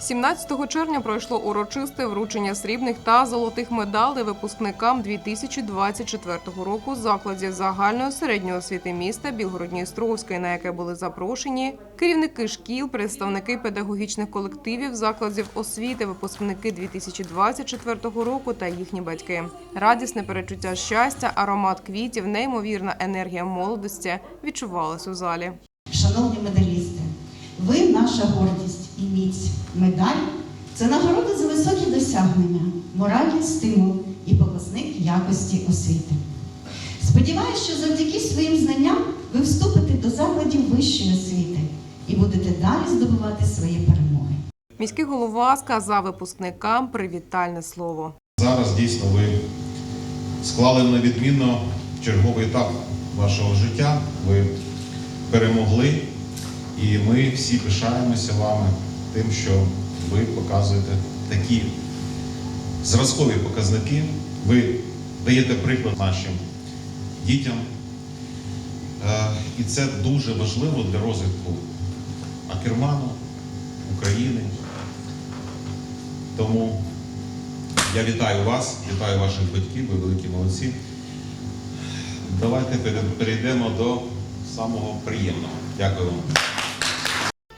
17 червня пройшло урочисте вручення срібних та золотих медалей випускникам 2024 року закладів загальної середньої освіти міста Білгородністровської, на яке були запрошені керівники шкіл, представники педагогічних колективів закладів освіти, випускники 2024 року та їхні батьки. Радісне перечуття щастя, аромат квітів, неймовірна енергія молодості відчувалась у залі. Шановні медалісти, ви наша гордість і міць. Медаль це нагорода за високі досягнення, моральний стимул і показник якості освіти. Сподіваюся, що завдяки своїм знанням ви вступите до закладів вищої освіти і будете далі здобувати свої перемоги. Міський голова сказав випускникам привітальне слово. Зараз дійсно ви склали на відмінно черговий етап вашого життя. Ви перемогли, і ми всі пишаємося вами тим, що ви показуєте такі зразкові показники. Ви даєте приклад нашим дітям. Е, І це дуже важливо для розвитку Акерману, України. Тому я вітаю вас, вітаю ваших батьків, ви великі молодці. Давайте перейдемо до самого приємного. Дякую вам.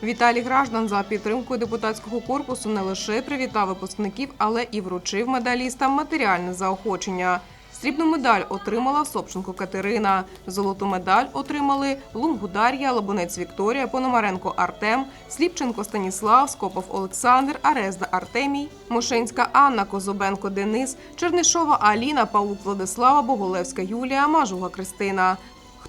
Віталій Граждан за підтримкою депутатського корпусу не лише привітав випускників, але і вручив медалістам матеріальне заохочення. Срібну медаль отримала Собченко Катерина. Золоту медаль отримали Лунгу Дар'я, Лабунець Вікторія, Пономаренко Артем, Сліпченко Станіслав, Скопов Олександр, Арезда Артемій, Мошенська Анна, Козубенко Денис, Чернишова Аліна, Паук Владислава, Боголевська Юлія, Мажуга Кристина.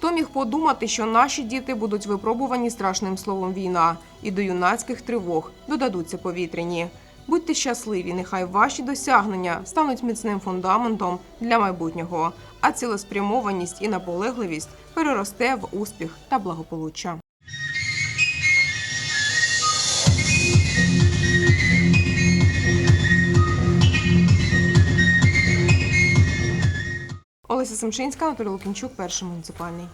Хто міг подумати, що наші діти будуть випробувані страшним словом війна, і до юнацьких тривог додадуться повітряні. Будьте щасливі, нехай ваші досягнення стануть міцним фундаментом для майбутнього, а цілеспрямованість і наполегливість переросте в успіх та благополуччя. Олеся Семчинська, Анатолій Лукінчук, перший муніципальний.